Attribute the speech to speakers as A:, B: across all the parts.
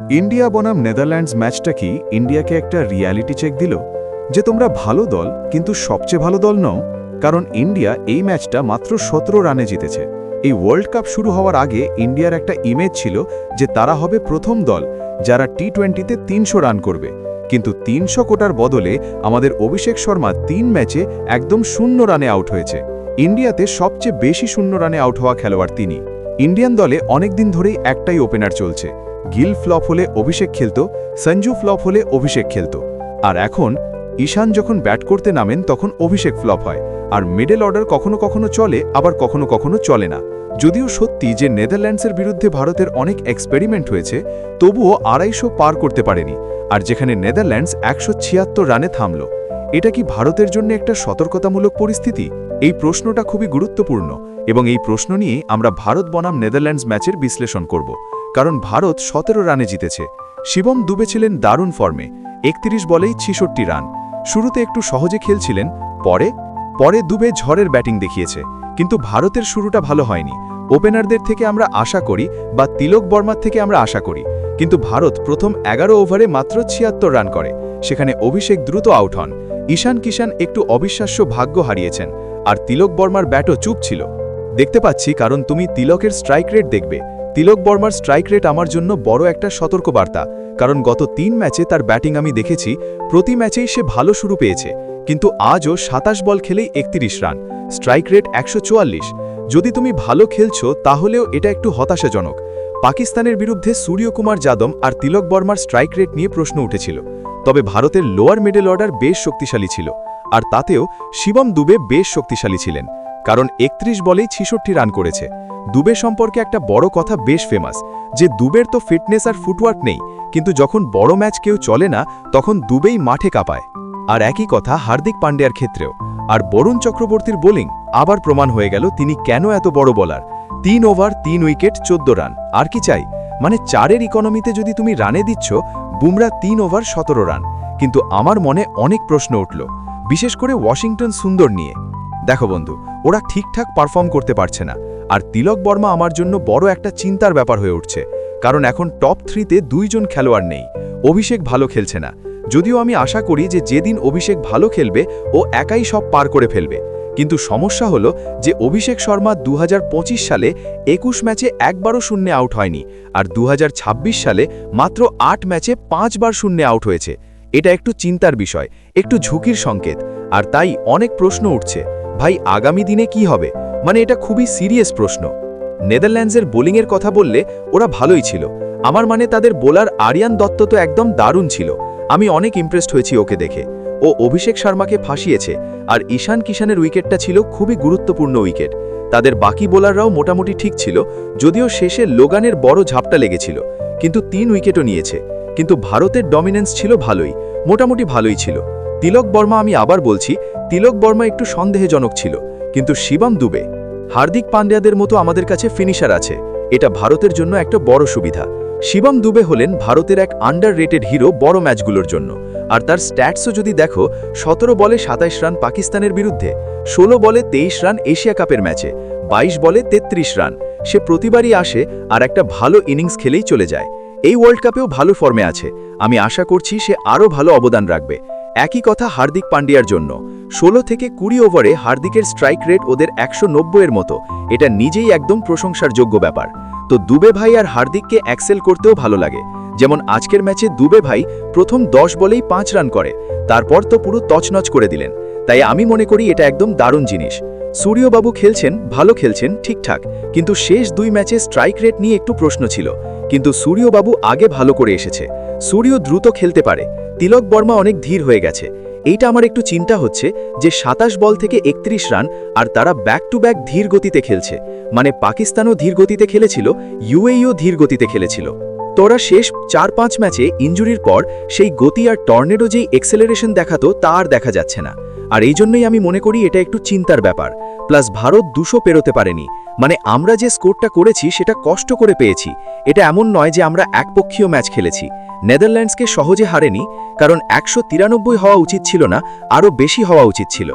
A: India বনাম Netherlands ম্যাচটা কি ইন্ডিয়াকে একটা রিয়ালিটি চেক দিল? যে তোমরা ভালো দল, কিন্তু সবচেয়ে ভালো দল নও। কারণ ইন্ডিয়া এই ম্যাচটা মাত্র সতেরো রানে জিতেছে। এই ওয়ার্ল্ড কাপ শুরু হওয়ার আগে ইন্ডিয়ার একটা ইমেজ ছিল যে তারা হবে প্রথম দল, যারা টি টোয়েন্টিতে তিনশো রান করবে। কিন্তু তিনশো কোটার বদলে আমাদের অভিষেক শর্মা তিন ম্যাচে একদম শূন্য রানে আউট হয়েছে। ইন্ডিয়াতে সবচেয়ে বেশি শূন্য রানে আউট হওয়া খেলোয়াড় তিনি। ইন্ডিয়ান দলে অনেকদিন ধরেই একটাই ওপেনার চলছে। গিল ফ্লপ হলে অভিষেক খেলত, সঞ্জু ফ্লপ হলে অভিষেক খেলত। আর এখন, ঈশান যখন ব্যাট করতে নামেন, তখন অভিষেক ফ্লপ হয়। আর মিডল অর্ডার কখনো কখনো চলে, আবার কখনো কখনো চলে না। যদিও সত্যি যে নেদারল্যান্ডসের বিরুদ্ধে ভারতের অনেক এক্সপেরিমেন্ট হয়েছে, তবুও আড়াইশো পার করতে পারেনি। আর যেখানে নেদারল্যান্ডস একশো ছিয়াত্তর রানে থামল, এটা কি ভারতের জন্য একটা সতর্কতামূলক পরিস্থিতি? এই প্রশ্নটা খুবই গুরুত্বপূর্ণ এবং এই প্রশ্ন নিয়ে আমরা ভারত বনাম নেদারল্যান্ডস ম্যাচের বিশ্লেষণ করব। কারণ ভারত সতেরো রানে জিতেছে। শিবম দুবে ছিলেন দারুণ ফর্মে, একত্রিশ বলেই ছিষট্টি রান। শুরুতে একটু সহজে খেলছিলেন, পরে পরে দুবে ঝড়ের ব্যাটিং দেখিয়েছে। কিন্তু ভারতের শুরুটা ভালো হয়নি। ওপেনারদের থেকে আমরা আশা করি বা তিলক বর্মার থেকে আমরা আশা করি। কিন্তু ভারত প্রথম এগারো ওভারে মাত্র ছিয়াত্তর রান করে। সেখানে অভিষেক দ্রুত আউট হন। ঈশান কিষান একটু অবিশ্বাস্য ভাগ্য হারিয়েছেন, আর তিলক বর্মার ব্যাটও চুপ ছিল। দেখতে পাচ্ছি কারণ তুমি তিলকের স্ট্রাইক রেট দেখবে। তিলক বর্মার স্ট্রাইক রেট আমার জন্য বড় একটা সতর্কবার্তা, কারণ গত তিন ম্যাচে তার ব্যাটিং আমি দেখেছি, প্রতি ম্যাচেই সে ভালো শুরু পেয়েছে, কিন্তু আজও সাতাশ বল খেলেই একত্রিশ রান, স্ট্রাইক রেট একশো চুয়াল্লিশ। যদি তুমি ভালো খেলছো, তাহলেও এটা একটু হতাশাজনক। পাকিস্তানের বিরুদ্ধে সূর্যকুমার যাদব আর তিলক বর্মার স্ট্রাইক রেট নিয়ে প্রশ্ন উঠেছিল, তবে ভারতের লোয়ার মিডল অর্ডার বেশ শক্তিশালী ছিল, আর তাতেও শিবম দুবে বেশ শক্তিশালী ছিলেন। কারণ একত্রিশ বলেই ছিষট্টি রান করেছে। দুবে সম্পর্কে একটা বড় কথা বেশ ফেমাস যে দুবের তো ফিটনেস আর ফুটওয়ার্ক নেই, কিন্তু যখন বড় ম্যাচ কেউ চলে না, তখন দুবেই মাঠে কাঁপায়। আর একই কথা হার্দিক পান্ডিয়ার ক্ষেত্রেও। আর বরুণ চক্রবর্তীর বোলিং আবার প্রমাণ হয়ে গেল তিনি কেন এত বড় বলার তিন ওভার তিন উইকেট চোদ্দ রান। আর কি চাই? মানে চারের ইকোনমিতে যদি তুমি রানে দিচ্ছ, বুমরা তিন ওভার সতেরো রান। কিন্তু আমার মনে অনেক প্রশ্ন উঠল, বিশেষ করে ওয়াশিংটন সুন্দর নিয়ে। দেখো বন্ধু, ওরা ঠিকঠাক পারফর্ম করতে পারছে না। আর তিলক বর্মা আমার জন্য বড় একটা চিন্তার ব্যাপার হয়ে উঠছে। কারণ এখন টপ থ্রিতে দুইজন খেলোয়াড় নেই। অভিষেক ভালো খেলছে না। যদিও আমি আশা করি যে যেদিন অভিষেক ভালো খেলবে, ও একাই সব পার করে ফেলবে। কিন্তু সমস্যা হলো যে অভিষেক শর্মা দু হাজার পঁচিশ সালে একুশ ম্যাচে একবারও শূন্যে আউট হয়নি আর দু হাজার ছাব্বিশ সালে মাত্র আট ম্যাচে পাঁচবার শূন্যে আউট হয়েছে। এটা একটু চিন্তার বিষয়, একটু ঝুঁকির সংকেত। আর তাই অনেক প্রশ্ন উঠছে। ভাই, আগামী দিনে কি হবে? মানে এটা খুবই সিরিয়াস প্রশ্ন। নেদারল্যান্ডসের বোলিংয়ের কথা বললে ওরা ভালোই ছিল। আমার মানে তাদের বোলার আরিয়ান দত্ত তো একদম দারুণ ছিল। আমি অনেক ইমপ্রেসড হয়েছি ওকে দেখে। ও অভিষেক শর্মাকে ফাঁসিয়েছে আর ঈশান কিষানের উইকেটটা ছিল খুবই গুরুত্বপূর্ণ উইকেট। তাদের বাকি বোলাররাও মোটামুটি ঠিক ছিল, যদিও শেষে লোগানের বড় ঝাপটা লেগেছিল। কিন্তু তিন উইকেটও নিয়েছে। কিন্তু ভারতের ডমিনেন্স ছিল ভালোই, মোটামুটি ভালোই ছিল। তিলক বর্মা আমি আবার বলছি তিলক বর্মা একটু সন্দেহজনক ছিল, কিন্তু শিবম দুবে, হার্দিক পান্ডিয়াদের মতো আমাদের কাছে ফিনিশার আছে, এটা ভারতের জন্য একটা বড় সুবিধা। শিবম দুবে হলেন ভারতের এক আন্ডার রেটেড হিরো বড় ম্যাচগুলোর জন্য, আর তার স্ট্যাটসও যদি দেখো, সতেরো বলে সাতাইশ রান পাকিস্তানের বিরুদ্ধে, ষোলো বলে তেইশ রান এশিয়া কাপের ম্যাচে ২২ বলে ৩৩ রান, সে প্রতিবারই আসে আর একটা ভালো ইনিংস খেলেই চলে যায়। এই ওয়ার্ল্ড কাপেও ভালো ফর্মে আছে, আমি আশা করছি সে আরও ভালো অবদান রাখবে। একই কথা হার্দিক পান্ডিয়ার জন্য। ষোলো থেকে কুড়ি ওভারে হার্দিকের স্ট্রাইক রেট ওদের একশো নব্বই এর মতো। এটা নিজেই একদম প্রশংসার যোগ্য ব্যাপার। তো দুবে ভাই আর হার্দিককে অ্যাক্সেল করতেও ভালো লাগে। যেমন আজকের ম্যাচে দুবে ভাই প্রথম দশ বলেই পাঁচ রান করে। তারপর তো পুরো তছনছ করে দিলেন। তাই আমি মনে করি এটা একদম দারুণ জিনিস। সূর্যবাবু খেলছেন, ভালো খেলছেন, ঠিকঠাক। কিন্তু শেষ দুই ম্যাচে স্ট্রাইক রেট নিয়ে একটু প্রশ্ন ছিল। কিন্তু সূর্যবাবু আগে ভালো করে এসেছে। সূর্য দ্রুত খেলতে পারে। তিলক বর্মা অনেক ধীর হয়ে গেছে। এইটা আমার একটু চিন্তা হচ্ছে যে সাতাশ বল থেকে একত্রিশ রান আর তারা ব্যাক টু ব্যাক ধীর গতিতে খেলছে। মানে পাকিস্তানও ধীর গতিতে খেলেছিল ইউএইও ধীর গতিতে খেলেছিল। তোরা শেষ চার পাঁচ ম্যাচে ইঞ্জুরির পর সেই গতি আর টর্নেডো যেই এক্সেলারেশন দেখাতো তা আর দেখা যাচ্ছে না। আর এই জন্যই আমি মনে করি এটা একটু চিন্তার ব্যাপার। প্লাস ভারত দুশো পেরোতে পারেনি। মানে আমরা যে স্কোরটা করেছি, সেটা কষ্ট করে পেয়েছি। এটা এমন নয় যে আমরা একপক্ষীয় ম্যাচ খেলেছি। নেদারল্যান্ডসকে সহজে হারেনি, কারণ একশো তিরানব্বই হওয়া উচিত ছিল না, আরও বেশি হওয়া উচিত ছিল।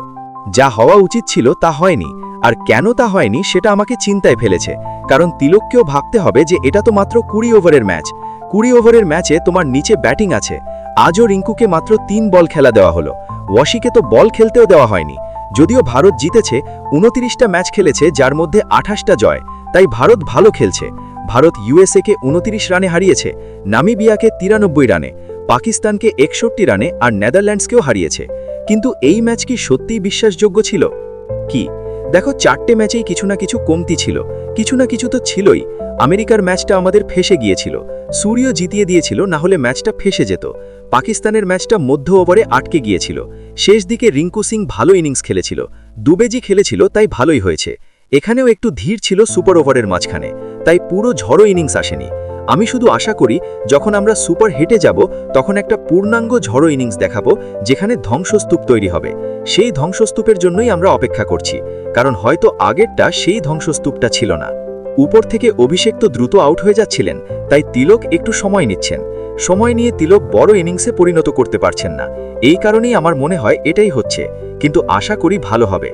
A: যা হওয়া উচিত ছিল তা হয়নি, আর কেন তা হয়নি সেটা আমাকে চিন্তায় ফেলেছে। কারণ তিলককেও ভাবতে হবে যে এটা তো মাত্র কুড়ি ওভারের ম্যাচ।
B: কুড়ি ওভারের ম্যাচে তোমার নিচে ব্যাটিং আছে। আজও রিঙ্কুকে মাত্র তিন বল খেলা দেওয়া হলো। ওয়াশিকে তো বল খেলতেও দেওয়া হয়নি। যদিও ভারত জিতেছে, উনতিরিশটা ম্যাচ খেলেছে, যার মধ্যে আঠাশটা জয়। তাই ভারত ভালো খেলছে। ভারত ইউএসএকে উনতিরিশ রানে হারিয়েছে, নামিবিয়াকে তিরানব্বই রানে, পাকিস্তানকে একষট্টি রানে আর নেদারল্যান্ডসকেও হারিয়েছে। কিন্তু এই ম্যাচ কি সত্যিই বিশ্বাসযোগ্য ছিল? কি? দেখো, চারটে ম্যাচেই কিছু না কিছু কমতি ছিল। কিছু না কিছু তো ছিলই। আমেরিকার ম্যাচটা আমাদের ফেসে গিয়েছিল। সূর্য জিতিয়ে দিয়েছিল, না হলে ম্যাচটা ফেসে যেত। পাকিস্তানের ম্যাচটা মধ্য ওভারে আটকে গিয়েছিল। শেষ দিকে রিঙ্কু সিং ভালো ইনিংস খেলেছিল। দুবেজি খেলেছিল, তাই ভালোই হয়েছে। এখানেও একটু ধীর ছিল সুপার ওভারের মাঝখানে, তাই পুরো ঝড়ো ইনিংস আসেনি। আমি শুধু আশা করি, যখন আমরা সুপার হিটে যাব, তখন একটা পূর্ণাঙ্গ ঝড়ো ইনিংস দেখাবো, যেখানে ধ্বংসস্তূপ তৈরি হবে। সেই ধ্বংসস্তূপের জন্যই আমরা অপেক্ষা করছি, কারণ হয়তো আগেরটা সেই ধ্বংসস্তূপটা ছিল না। উপর থেকে অভিষেক তো দ্রুত আউট হয়ে যাচ্ছিলেন, তাই তিলক একটু সময় নিচ্ছেন। সময় নিয়ে তিলক বড় ইনিংসে পরিণত করতে পারছেন না। এই কারণেই আমার মনে হয় এটাই হচ্ছে, কিন্তু আশা করি ভালো হবে।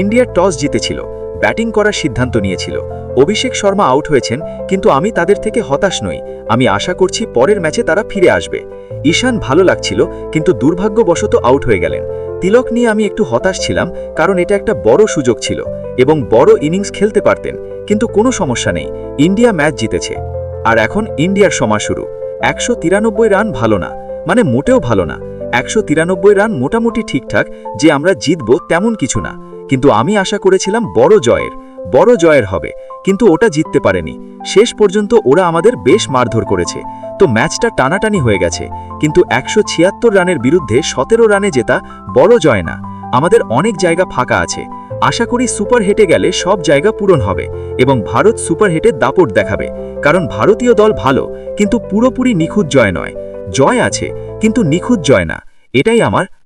B: ইন্ডিয়া টস জিতেছিল, ব্যাটিং করার সিদ্ধান্ত নিয়েছিল। অভিষেক শর্মা আউট হয়েছেন, কিন্তু আমি তাদের থেকে হতাশ নই। আমি আশা করছি পরের ম্যাচে তারা ফিরে আসবে। ঈশান ভালো লাগছিল, কিন্তু দুর্ভাগ্যবশত আউট হয়ে গেলেন। তিলক নিয়ে আমি একটু হতাশ ছিলাম, কারণ এটা একটা বড় সুযোগ ছিল, এবং বড় ইনিংস খেলতে পারতেন। কিন্তু কোনো সমস্যা নেই, ইন্ডিয়া ম্যাচ জিতেছে। আর এখন ইন্ডিয়ার সময় শুরু। একশো তিরানব্বই রান ভালো না মানে মোটেও ভালো না। একশো তিরানব্বই রান মোটামুটি ঠিকঠাক, যে আমরা জিতব তেমন কিছু না। কিন্তু আমি আশা করেছিলাম বড় জয়ের বড় জয়ের হবে, কিন্তু ওটা জিততে পারেনি। শেষ পর্যন্ত ওরা আমাদের বেশ মারধর করেছে। তো ম্যাচটা টানাটানি হয়ে গেছে, কিন্তু একশো ছিয়াত্তর রানের বিরুদ্ধে সতেরো রানে জেতা বড় জয় না। আমাদের অনেক জায়গা ফাঁকা আছে। আশা করি সুপার হেটে গেলে সব জায়গা পূরণ হবে এবং ভারত সুপার হেটে দাপট দেখাবে। কারণ ভারতীয় দল ভালো, কিন্তু পুরোপুরি নিখুঁত জয় নয়। জয় আছে, কিন্তু নিখুঁত জয় না। এটাই আমার